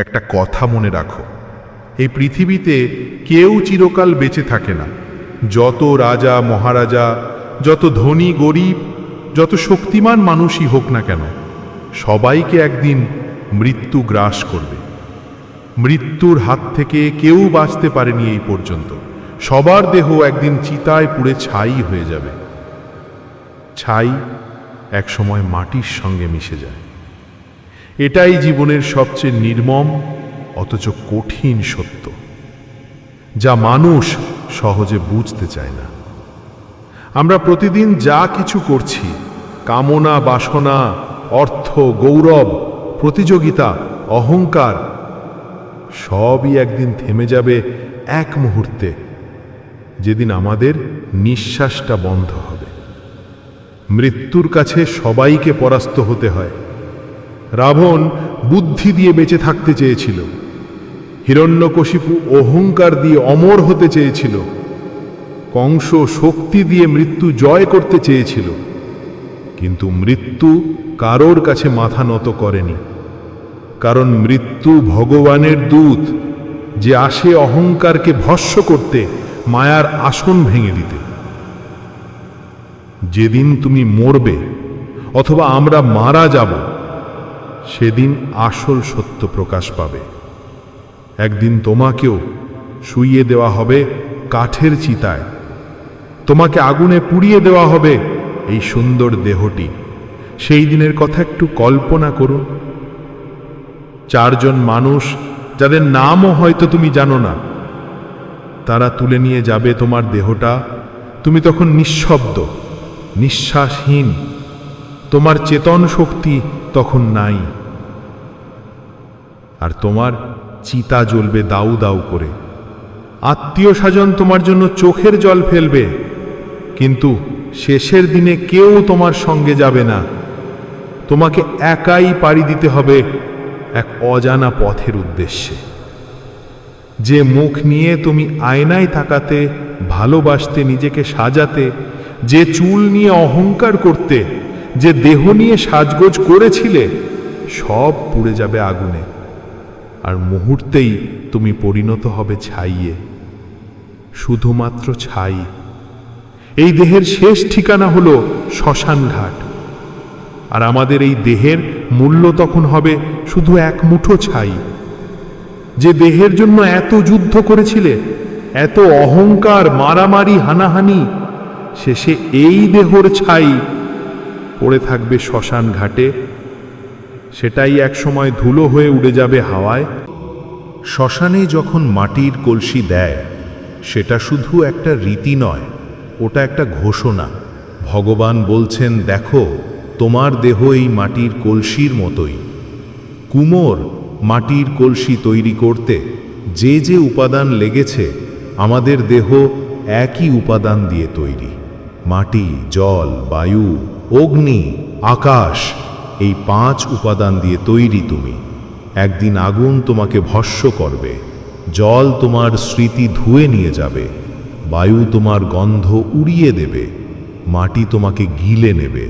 একটা কথা মনে রাখো। এই পৃথিবীতে কেউ চিরকাল বেঁচে থাকে না। যত রাজা, মহারাজা, যত ধনী, গরিব, যত শক্তিমান মানুষই হোক না কেন, সবাইকে একদিন মৃত্যু গ্রাস করবে। মৃত্যুর হাত থেকে কেউ বাঁচতে পারেনি এই পর্যন্ত। সবার দেহ একদিন চিতায় পুড়ে ছাই হয়ে যাবে। ছাই একসময় মাটির সঙ্গে মিশে যায়। এটাই জীবনের সবচেয়ে নির্মম, অথচ কঠিন সত্য, যা মানুষ সহজে বুঝতে চায় না। আমরা প্রতিদিন যা কিছু করছি, কামনা, বাসনা, অর্থ, গৌরব, প্রতিযোগিতা, অহংকার, সবই একদিন থেমে যাবে এক মুহূর্তে, যেদিন আমাদের নিঃশ্বাসটা বন্ধ হবে। মৃত্যুর কাছে সবাইকে পরাস্ত হতে হয়। রাবণ বুদ্ধি দিয়ে বেঁচে থাকতে চেয়েছিল। হিরণ্যকশিপু অহংকার দিয়ে অমর হতে চেয়েছিল। কংস শক্তি দিয়ে মৃত্যু জয় করতে চেয়েছিল। কিন্তু মৃত্যু কারোর কাছে মাথা নত করেনি। কারণ মৃত্যু ভগবানের দূত, যে আসে অহংকারকে ভস্য করতে, মায়ার আসন ভেঙে দিতে। যেদিন তুমি মরবে, অথবা আমরা মারা যাব সেদিন আসল সত্য প্রকাশ পাবে। একদিন তোমাকেও শুইয়ে দেওয়া হবে কাঠের চিতায়। তোমাকে আগুনে পুড়িয়ে দেওয়া হবে এই সুন্দর দেহটি। সেই দিনের কথা একটু কল্পনা করুন। চারজন মানুষ, যাদের নামও হয়তো তুমি জানো না, তারা তুলে নিয়ে যাবে তোমার দেহটা। তুমি তখন নিঃশব্দ, নিঃশ্বাসহীন। তোমার চেতন শক্তি তখন নাই। আর তোমার চিতা জ্বলবে দাউ দাউ করে। আত্মীয় স্বজন তোমার জন্য চোখের জল ফেলবে, কিন্তু শেষের দিনে কেউ তোমার সঙ্গে যাবে না। তোমাকে একাই পাড়ি দিতে হবে এক অজানা পথের উদ্দেশ্যে। যে মুখ নিয়ে তুমি আয়নায় তাকাতে, ভালোবাসতে, নিজেকে সাজাতে, যে চুল নিয়ে অহংকার করতে যে দেহ নিয়ে সাজগোজ করেছিলে, সব পুড়ে যাবে আগুনে। আর মুহূর্তেই তুমি পরিণত হবে ছাইয়ে। শুধুমাত্র ছাই। এই দেহের শেষ ঠিকানা হলো শ্মশান ঘাট আর আমাদের এই দেহের মূল্য তখন হবে শুধু এক মুঠো ছাই। যে দেহের জন্য এত যুদ্ধ করেছিলে, এত অহংকার, মারামারি, হানাহানি, শেষে এই দেহর ছাই পড়ে থাকবে শ্মশান ঘাটে, সেটাই একসময় ধুলো হয়ে উড়ে যাবে হাওয়ায়। শ্মশানে যখন মাটির কলসি দেয়, সেটা শুধু একটা রীতি নয়, ওটা একটা ঘোষণা। ভগবান বলছেন, দেখো, তোমার দেহ এই মাটির কলসির মতোই। কুমোর মাটির কলসি তৈরি করতে যে যে উপাদান লেগেছে, আমাদের দেহ একই উপাদান দিয়ে তৈরি। মাটি, জল, বায়ু অগ্নি, আকাশ, এই পাঁচ উপাদান দিয়ে তৈরি তুমি। একদিন আগুন তোমাকে ভস্য করবে, জল তোমার স্মৃতি ধুয়ে নিয়ে যাবে, বায়ু তোমার গন্ধ উড়িয়ে দেবে, মাটি তোমাকে গিলে নেবে,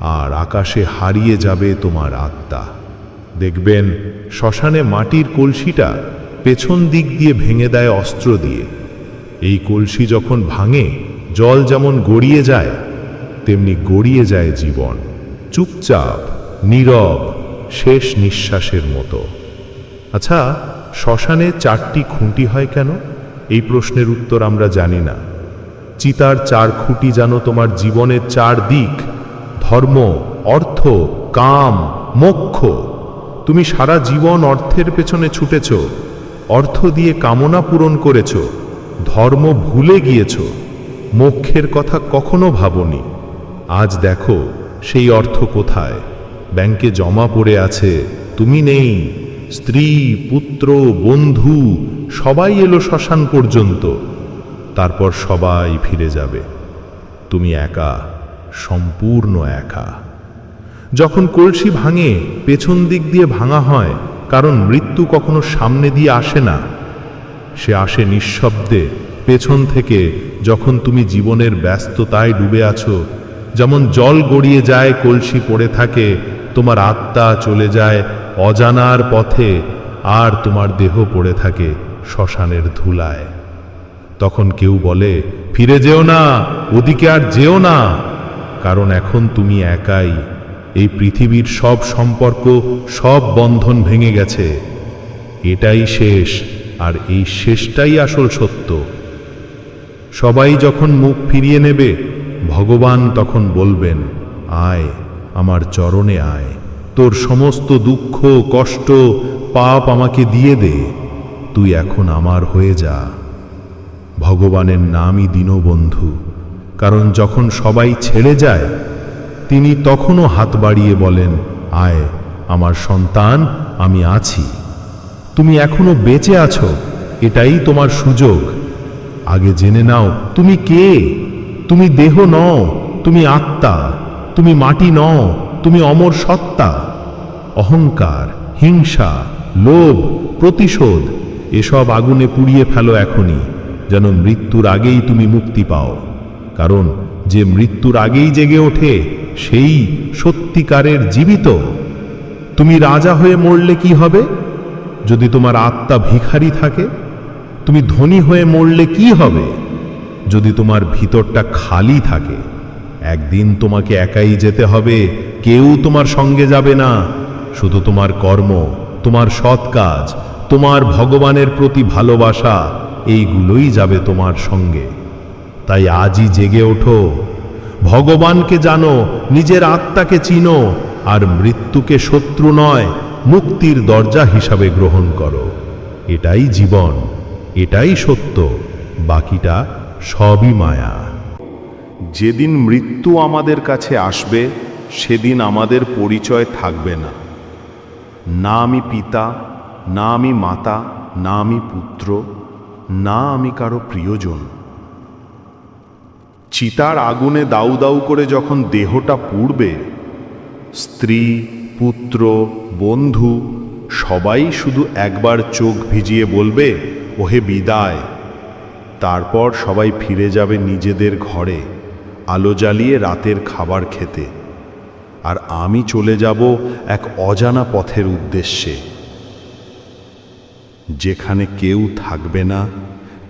আর আকাশে হারিয়ে যাবে তোমার আত্মা। দেখবেন, শ্মশানে মাটির কলসিটা পেছন দিক দিয়ে ভেঙে দেয় অস্ত্র দিয়ে। এই কলসি যখন ভাঙে, জল যেমন গড়িয়ে যায় তেমনি গড়িয়ে যায় জীবন, চুপচাপ, নীরব, শেষ নিঃশ্বাসের মতো। আচ্ছা শ্মশানে চারটি খুঁটি হয় কেন? এই প্রশ্নের উত্তর আমরা জানি না। চিতার চার খুঁটি যেন তোমার জীবনের চার দিক। ধর্ম, অর্থ, কাম, মোক্ষ। তুমি সারা জীবন অর্থের পেছনে ছুটেছ। অর্থ দিয়ে কামনা পূরণ করেছ। ধর্ম ভুলে গিয়েছ। মোক্ষের কথা কখনো ভাবনি। আজ দেখো সেই অর্থ কোথায়। ব্যাংকে জমা পড়ে আছে, তুমি নেই, স্ত্রী, পুত্র, বন্ধু, সবাই এলো শ্মশান পর্যন্ত। তারপর সবাই ফিরে যাবে। তুমি একা, সম্পূর্ণ একা। যখন কলসি ভাঙে, পেছন দিক দিয়ে ভাঙা হয়, কারণ মৃত্যু কখনো সামনে দিয়ে আসে না। সে আসে নিঃশব্দে, পেছন থেকে, যখন তুমি জীবনের ব্যস্ততায় ডুবে আছো যেমন জল গড়িয়ে যায়, কলসি পড়ে থাকে, তোমার আত্মা চলে যায় অজানার পথে আর তোমার দেহ পড়ে থাকে শ্মশানের ধুলায়। তখন কেউ বলে, ফিরে যেও না, ওদিকে আর যেও না। কারণ এখন তুমি একাই। এই পৃথিবীর সব সম্পর্ক, সব বন্ধন ভেঙে গেছে। এটাই শেষ, আর এই শেষটাই আসল সত্য। সবাই যখন মুখ ফিরিয়ে নেবে ভগবান তখন বলবেন, আয়, আমার চরণে আয়। তোর সমস্ত দুঃখ, কষ্ট পাপ আমাকে দিয়ে দে। তুই এখন আমার হয়ে যা। ভগবানের নামই দীনবন্ধু। কারণ যখন সবাই ছেড়ে যায়, তিনি তখনও হাত বাড়িয়ে বলেন, আয়, আমার সন্তান, আমি আছি। তুমি এখনও বেঁচে আছো, এটাই তোমার সুযোগ। আগে জেনে নাও, তুমি কে? তুমি দেহ নও, তুমি আত্মা, তুমি মাটি নও, তুমি অমর সত্তা। অহংকার, হিংসা, লোভ, প্রতিশোধ, এসব আগুনে পুড়িয়ে ফেলো এখনই, যেন মৃত্যুর আগেই তুমি মুক্তি পাও। কারণ যে মৃত্যুর আগেই জেগে ওঠে, সেই সত্যিকারের জীবিত। তুমি রাজা হয়ে মরলে কি হবে? যদি তোমার আত্মা ভিখারি থাকে, তুমি ধনী হয়ে মরলে কি হবে? যদি তোমার ভিতরটা খালি থাকে, একদিন তোমাকে একাই যেতে হবে, কেউ তোমার সঙ্গে যাবে না। শুধু তোমার কর্ম, তোমার সৎ কাজ, তোমার ভগবানের প্রতি ভালোবাসা, এইগুলোই যাবে তোমার সঙ্গে। তাই আজই জেগে ওঠো। ভগবানকে জানো, নিজের আত্মাকে চিনো, আর মৃত্যুকে শত্রু নয়, মুক্তির দরজা হিসাবে গ্রহণ করো। এটাই জীবন, এটাই সত্য, বাকিটা সবই মায়া। যেদিন মৃত্যু আমাদের কাছে আসবে, সেদিন আমাদের পরিচয় থাকবে না। না আমি পিতা, না আমি মাতা, না আমি পুত্র, না আমি কারও প্রিয়জন। চিতার আগুনে দাউ দাউ করে যখন দেহটা পুড়বে, স্ত্রী, পুত্র, বন্ধু সবাই শুধু একবার চোখ ভিজিয়ে বলবে, ওহে বিদায়। তারপর সবাই ফিরে যাবে নিজেদের ঘরে, আলো জ্বালিয়ে রাতের খাবার খেতে। আর আমি চলে যাব এক অজানা পথের উদ্দেশ্যে। যেখানে কেউ থাকবে না,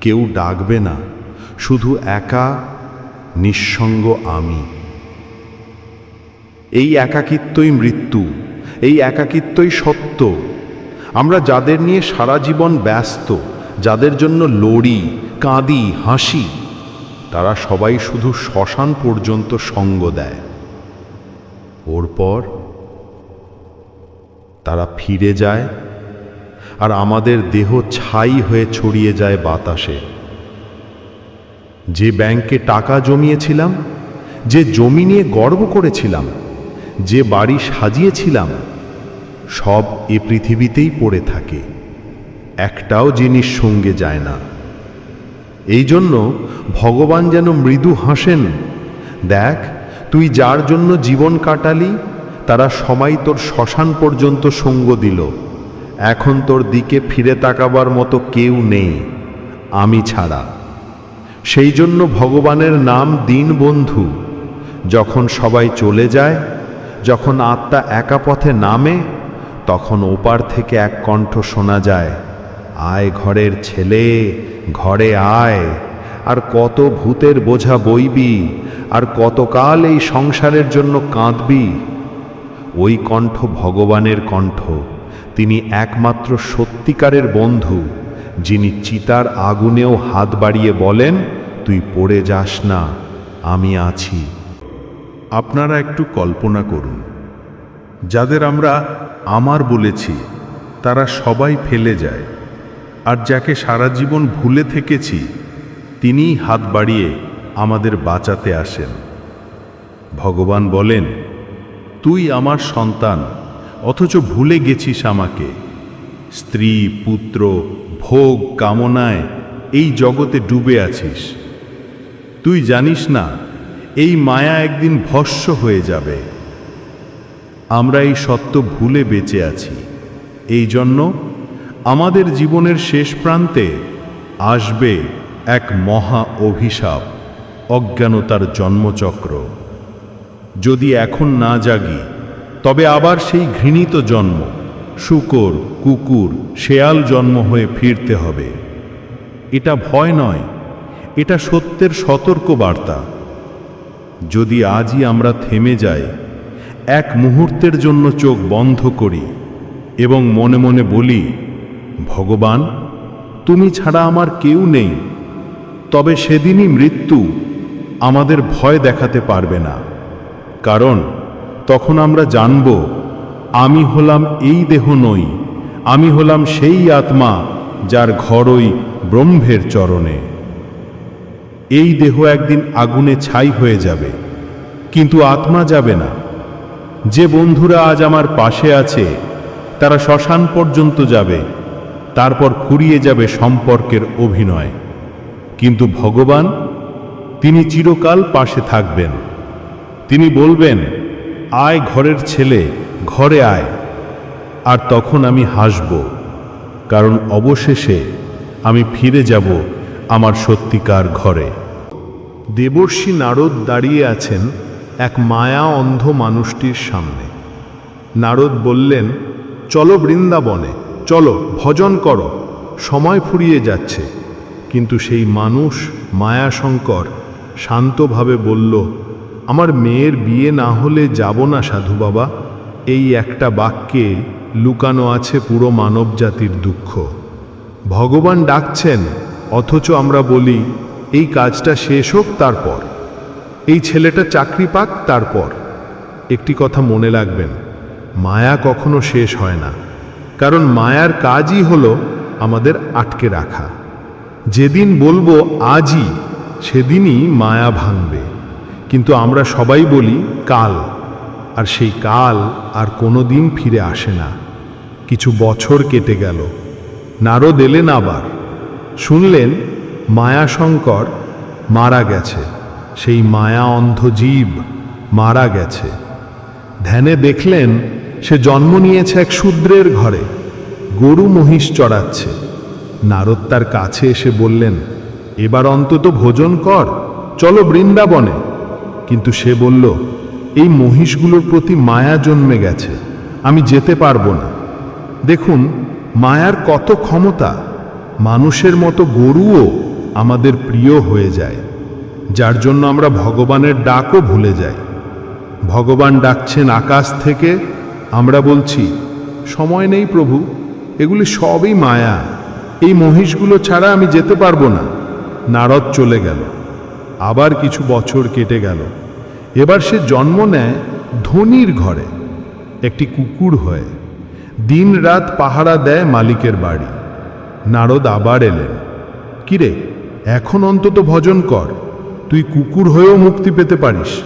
কেউ ডাকবে না, শুধু একা, নিঃসঙ্গ আমি। এই একাকিত্বই মৃত্যু, এই একাকিত্বই সত্য। আমরা যাদের নিয়ে সারা জীবন ব্যস্ত, যাদের জন্য লড়ি কাঁদি হাসি। তারা সবাই শুধু শ্মশান পর্যন্ত সঙ্গ দেয়। ওর পর তারা ফিরে যায় আর আমাদের দেহ ছাই হয়ে ছড়িয়ে যায় বাতাসে। যে ব্যাংকে টাকা জমিয়েছিলাম, যে জমি নিয়ে গর্ব করেছিলাম, যে বাড়ি সাজিয়েছিলাম, সব এ পৃথিবীতেই পড়ে থাকে। একটাও জিনিস সঙ্গে যায় না। এই জন্য ভগবান যেন মৃদু হাসেন। দেখ, তুই যার জন্য জীবন কাটালি, তারা সবাই তোর শ্মশান পর্যন্ত সঙ্গ দিল। এখন তোর দিকে ফিরে তাকাবার মতো কেউ নেই, আমি ছাড়া। সেই জন্য ভগবানের নাম দিন বন্ধু। যখন সবাই চলে যায়, যখন আত্মা একা পথে নামে, তখন ওপার থেকে এক কণ্ঠ শোনা যায়, আয় ঘরের ছেলে ঘরে আয়। আর কত ভূতের বোঝা বইবি, আর কতকাল এই সংসারের জন্য কাঁদবি। ওই কণ্ঠ ভগবানের কণ্ঠ, তিনি একমাত্র সত্যিকারের বন্ধু, যিনি চিতার আগুনেও হাত বাড়িয়ে বলেন, তুই পড়ে যাস না, আমি আছি। আপনারা একটু কল্পনা করুন, যাদের আমরা আমার বলেছি, তারা সবাই ফেলে যায়। আর যাকে সারা জীবন ভুলে থেকেছি, তিনিই হাত বাড়িয়ে আমাদের বাঁচাতে আসেন। ভগবান বলেন, তুই আমার সন্তান, অথচ ভুলে গেছিস আমাকে। স্ত্রী, পুত্র, ভোগ, কামনায় এই জগতে ডুবে আছিস। তুই জানিস না, এই মায়া একদিন ভস্য হয়ে যাবে। আমরা এই সত্য ভুলে বেঁচে আছি। এই জন্য আমাদের জীবনের শেষ প্রান্তে আসবে এক মহা অভিশাপ, অজ্ঞানতার জন্মচক্র। যদি এখন না জাগি, তবে আবার সেই ঘৃণিত জন্ম, শুকর, কুকুর, শেয়াল জন্ম হয়ে ফিরতে হবে। এটা ভয় নয়, এটা সত্যের সতর্ক বার্তা যদি আজই আমরা থেমে যাই, এক মুহূর্তের জন্য চোখ বন্ধ করি এবং মনে মনে বলি ভগবান, তুমি ছাড়া আমার কেউ নেই। তবে সেদিনই মৃত্যু আমাদের ভয় দেখাতে পারবে না। কারণ তখন আমরা জানব, আমি হলাম এই দেহ নই, আমি হলাম সেই আত্মা যার ঘরই ব্রহ্মের চরণে। এই দেহ একদিন আগুনে ছাই হয়ে যাবে, কিন্তু আত্মা যাবে না। যে বন্ধুরা আজ আমার পাশে আছে, তারা শ্মশান পর্যন্ত যাবে তারপর ফুরিয়ে যাবে সম্পর্কের অভিনয়। কিন্তু ভগবান, তিনি চিরকাল পাশে থাকবেন। তিনি বলবেন, আয় ঘরের ছেলে, ঘরে আয়। আর তখন আমি হাসব, কারণ অবশেষে আমি ফিরে যাব আমার সত্যিকার ঘরে। দেবর্ষী নারদ দাঁড়িয়ে আছেন এক মায়া অন্ধ মানুষটির সামনে। নারদ বললেন, চলো বৃন্দাবনে। চলো, ভজন করো। সময় ফুরিয়ে যাচ্ছে। কিন্তু সেই মানুষ মায়াশঙ্কর শান্তভাবে বলল, আমার মেয়ের বিয়ে না হলে যাব না সাধু বাবা। এই একটা বাক্যে লুকানো আছে পুরো মানবজাতির দুঃখ। ভগবান ডাকছেন, অথচ আমরা বলি, এই কাজটা শেষ হোক তারপর। এই ছেলেটা চাকরি পাক তারপর। একটি কথা মনে রাখবেন, মায়া কখনো শেষ হয় না। কারণ মায়ার কাজই হলো আমাদের আটকে রাখা। যেদিন বলব আজই, সেদিনই মায়া ভাঙবে। কিন্তু আমরা সবাই বলি কাল, আর সেই কাল আর কোনো দিন ফিরে আসে না। কিছু বছর কেটে গেল, নারদ এলেন আবার। শুনলেন মায়াশঙ্কর মারা গেছে, সেই মায়া অন্ধ জীব মারা গেছে। ধ্যানে দেখলেন সে জন্ম নিয়েছে এক শূদ্রের ঘরে। গরু মহিষ চড়াচ্ছে। নারদ তার কাছে এসে বললেন, এবার অন্তত ভোজন কর, চলো বৃন্দাবনে। কিন্তু সে বলল, এই মহিষগুলোর প্রতি মায়া জন্মে গেছে, আমি যেতে পারব না। দেখুন, মায়ার কত ক্ষমতা, মানুষের মতো গরুও আমাদের প্রিয় হয়ে যায়, যার জন্য আমরা ভগবানের ডাকও ভুলে যাই। ভগবান ডাকছেন আকাশ থেকে আমরা বলছি, সময় নেই প্রভু, এগুলি সবই মায়া। এই মহিষগুলো ছাড়া আমি যেতে পারব না। নারদ চলে গেল। আবার কিছু বছর কেটে গেল। এবার সে জন্ম নেয় ধনির ঘরে। একটি কুকুর হয়ে। দিন রাত পাহারা দেয় মালিকের বাড়ি। নারদ আবার এলেন। কিরে, এখন অন্তত ভজন কর। তুই কুকুর হয়েও মুক্তি পেতে পারিস।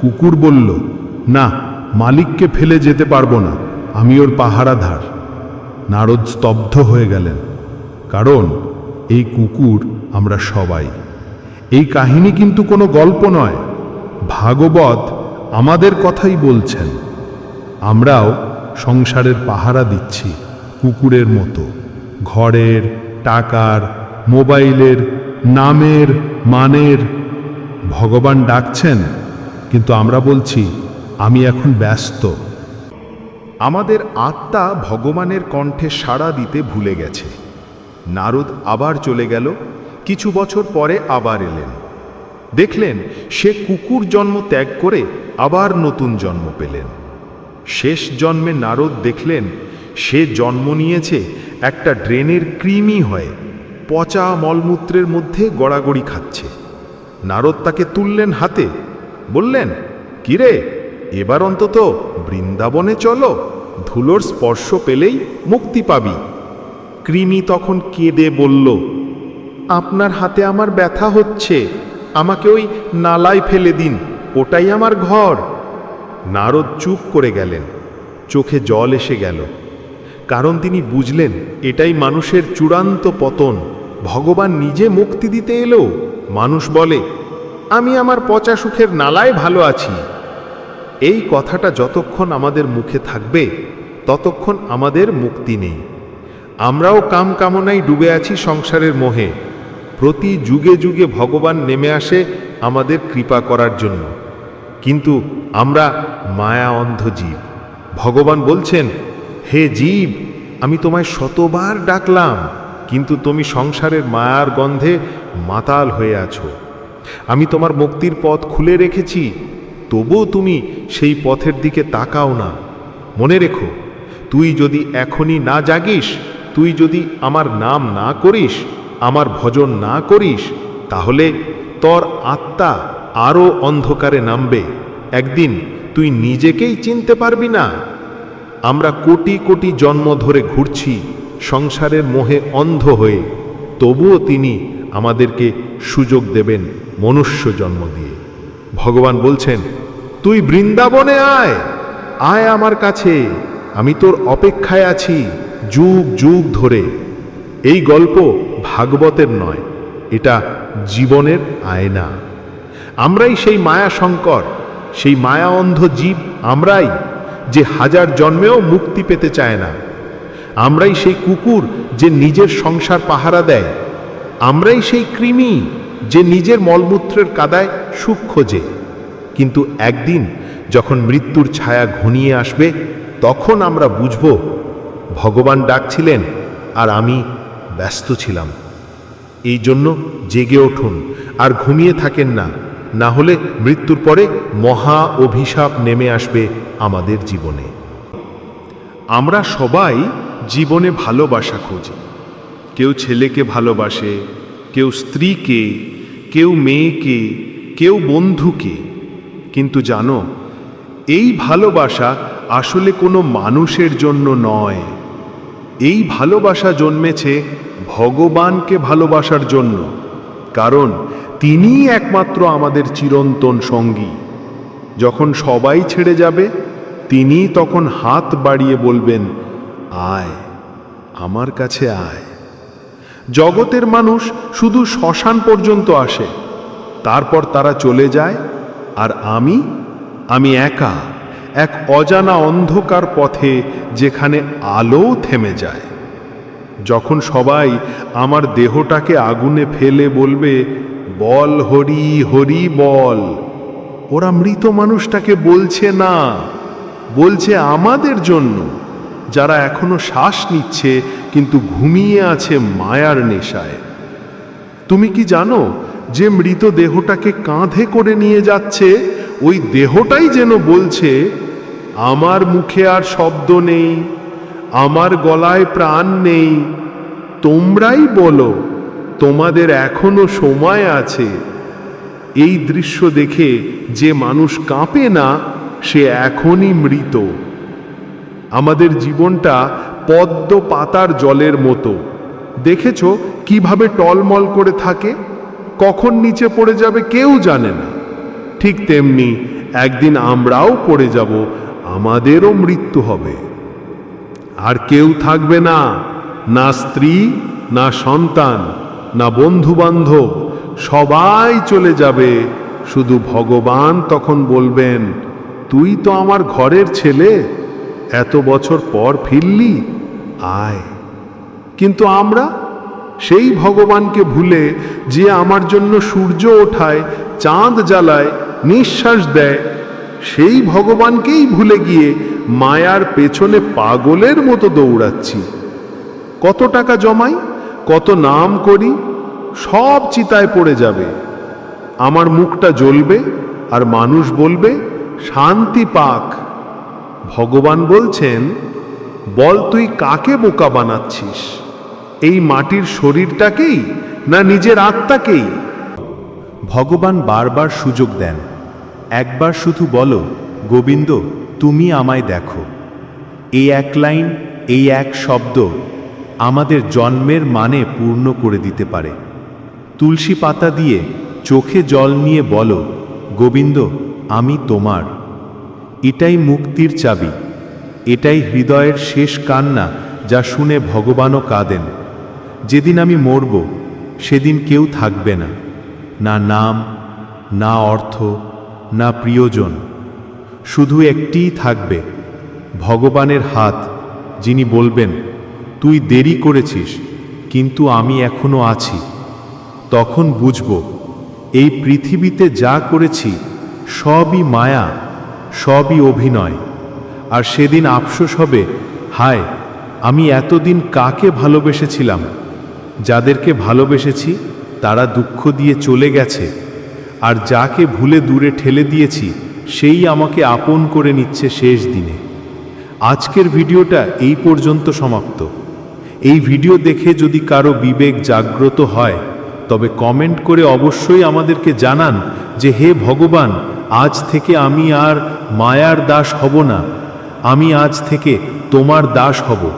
কুকুর বলল, না মালিককে ফেলে যেতে পারব না। আমি ওর পাহারাধার। নারদ স্তব্ধ হয়ে গেলেন। কারণ, এই কুকুর আমরা সবাই। এই কাহিনী কিন্তু কোনো গল্প নয়। ভাগবত আমাদের কথাই বলছেন। আমরাও সংসারের পাহারা দিচ্ছি কুকুরের মতো। ঘরের, টাকার, মোবাইলের, নামের, মানের। ভগবান ডাকছেন, কিন্তু আমরা বলছি আমি এখন ব্যস্ত। আমাদের আত্মা ভগবানের কণ্ঠে সাড়া দিতে ভুলে গেছে। নারদ আবার চলে গেল, কিছু বছর পরে আবার এলেন। দেখলেন, সে কুকুর জন্ম ত্যাগ করে আবার নতুন জন্ম পেলেন। শেষ জন্মে নারদ দেখলেন, সে জন্ম নিয়েছে একটা ড্রেনের ক্রিমি হয়ে, পচা মলমূত্রের মধ্যে গড়াগড়ি খাচ্ছে। নারদ তাকে তুললেন হাতে, বললেন, কিরে এবার অন্তত বৃন্দাবনে চলো, ধুলোর স্পর্শ পেলেই মুক্তি পাবি। কৃমি তখন কেঁদে বলল, আপনার হাতে আমার ব্যথা হচ্ছে, আমাকে ওই নালায় ফেলে দিন, ওটাই আমার ঘর। নারদ চুপ করে গেলেন, চোখে জল এসে গেল। কারণ তিনি বুঝলেন, এটাই মানুষের চূড়ান্ত পতন, ভগবান নিজে মুক্তি দিতে এলো। মানুষ বলে, আমি আমার পচা সুখের নালায় ভালো আছি। এই কথাটা যতক্ষণ আমাদের মুখে থাকবে, ততক্ষণ আমাদের মুক্তি নেই। আমরাও কাম কামনায় ডুবে আছি সংসারের মোহে। প্রতি যুগে যুগে ভগবান নেমে আসে আমাদের কৃপা করার জন্য। কিন্তু আমরা মায়া অন্ধ জীব। ভগবান বলছেন, হে জীব, আমি তোমায় শতবার ডাকলাম, কিন্তু তুমি সংসারের মায়ার গন্ধে মাতাল হয়ে আছো। আমি তোমার মুক্তির পথ খুলে রেখেছি তবুও তুমি সেই পথের দিকে তাকাও না। মনে রেখো, তুই যদি এখনই না জাগিস, তুই যদি আমার নাম না করিস, আমার ভজন না করিস, তাহলে তোর আত্মা আরও অন্ধকারে নামবে। একদিন তুই নিজেকেই চিনতে পারবি না। আমরা কোটি কোটি জন্ম ধরে ঘুরছি, সংসারের মোহে অন্ধ হয়ে। তবুও তিনি আমাদেরকে সুযোগ দেবেন মনুষ্য জন্ম দিয়ে। ভগবান বলছেন, তুই বৃন্দাবনে আয় আয় আমার কাছে, আমি তোর অপেক্ষায় আছি যুগ যুগ ধরে। এই গল্প ভাগবতের নয়, এটা জীবনের আয়না। আমরাই সেই মায়া শঙ্কর, সেই মায়া অন্ধ জীব আমরাই, যে হাজার জন্মেও মুক্তি পেতে চায় না। আমরাই সেই কুকুর যে নিজের সংসার পাহারা দেয়। আমরাই সেই কৃমি যে নিজের মলমূত্রের কাদায় সুখ খোঁজে। কিন্তু একদিন যখন মৃত্যুর ছায়া ঘনিয়ে আসবে, তখন আমরা বুঝব, ভগবান ডাকছিলেন আর আমি ব্যস্ত ছিলাম। এই জন্য জেগে উঠুন আর ঘুমিয়ে থাকেন না না হলে মৃত্যুর পরে মহা অভিশাপ নেমে আসবে আমাদের জীবনে। আমরা সবাই জীবনে ভালোবাসা খুঁজি। কেউ ছেলেকে ভালোবাসে কেউ স্ত্রীকে, কেউ মেয়েকে, কেউ বন্ধুকে। কিন্তু জানো, এই ভালোবাসা আসলে কোনো মানুষের জন্য নয়। এই ভালোবাসা জন্মেছে ভগবানকে ভালোবাসার জন্য, কারণ তিনিই একমাত্র আমাদের চিরন্তন সঙ্গী। যখন সবাই ছেড়ে যাবে তিনি তখন হাত বাড়িয়ে বলবেন, আয়, আমার কাছে আয়। জগতের মানুষ শুধু শ্মশান পর্যন্ত আসে। তারপর তারা চলে যায়, আর আমি আমি একা, এক অজানা অন্ধকার পথে যেখানে আলো থেমে যায়। যখন সবাই আমার দেহটাকে আগুনে ফেলে বলবে, বল হরি হরি বল। ওরা মৃত মানুষটাকে বলছে না, বলছে আমাদের জন্য। যারা এখনও শ্বাস নিচ্ছে, কিন্তু ঘুমিয়ে আছে মায়ার নেশায়। তুমি কি জানো, যে মৃত দেহটাকে কাঁধে করে নিয়ে যাচ্ছে, ওই দেহটাই যেন বলছে, আমার মুখে আর শব্দ নেই, আমার গলায় প্রাণ নেই, তোমরাই বলো, তোমাদের এখনও সময় আছে। এই দৃশ্য দেখে যে মানুষ কাঁপে না, সে এখনই মৃত। আমাদের জীবনটা পদ্ম পাতার জলের মতো। দেখেছ কীভাবে টলমল করে থাকে? কখন নিচে পড়ে যাবে কেউ জানে না। ঠিক তেমনি একদিন আমরাও পড়ে যাব, আমাদেরও মৃত্যু হবে। আর কেউ থাকবে না না স্ত্রী, না সন্তান, না বন্ধু বান্ধব সবাই চলে যাবে। শুধু ভগবান তখন বলবেন, তুই তো আমার ঘরের ছেলে। এত বছর পর ফিরলি? আয়। কিন্তু আমরা সেই ভগবানকে ভুলে যে আমার জন্য সূর্য ওঠায়, চাঁদ জ্বালায়, নিঃশ্বাস দেয়, সেই ভগবানকেই ভুলে গিয়ে মায়ার পেছনে পাগলের মতো দৌড়াচ্ছি। কত টাকা জমাই, কত নাম করি, সব চিতায় পড়ে যাবে। আমার মুখটা জ্বলবে আর মানুষ বলবে, শান্তি পাক। ভগবান বলছেন, বল তুই কাকে বোকা বানাচ্ছিস? এই মাটির শরীরটাকেই না নিজের আত্মাকেই? ভগবান বারবার সুযোগ দেন। একবার শুধু বলো, গোবিন্দ, তুমি আমায় দেখো। এই এক লাইন, এই এক শব্দ আমাদের জন্মের মানে পূর্ণ করে দিতে পারে। তুলসী পাতা দিয়ে চোখে জল নিয়ে বলো, গোবিন্দ, আমি তোমার। এটাই মুক্তির চাবি। এটাই হৃদয়ের শেষ কান্না যা শুনে ভগবানও কাঁদেন। যেদিন আমি মরব, সেদিন কেউ থাকবে না। না নাম, না অর্থ, না প্রিয়জন। শুধু একটিই থাকবে, ভগবানের হাত, যিনি বলবেন, তুই দেরি করেছিস, কিন্তু আমি এখনও আছি। তখন বুঝব, এই পৃথিবীতে যা করেছি, সবই মায়া সবই অভিনয়। আর সেদিন আফসোস হবে, হায়, আমি এতদিন কাকে ভালোবেসেছিলাম? যাদেরকে ভালোবেসেছি, তারা দুঃখ দিয়ে চলে গেছে। আর যাকে ভুলে দূরে ঠেলে দিয়েছি, সেই আমাকে আপন করে নিচ্ছে শেষ দিনে। আজকের ভিডিওটা এই পর্যন্ত সমাপ্ত। এই ভিডিও দেখে যদি কারও বিবেক জাগ্রত হয়, তবে কমেন্ট করে অবশ্যই আমাদেরকে জানান যে, হে ভগবান আজ থেকে আমি আর মায়ার দাস হব না। আমি আজ থেকে তোমার দাস হব।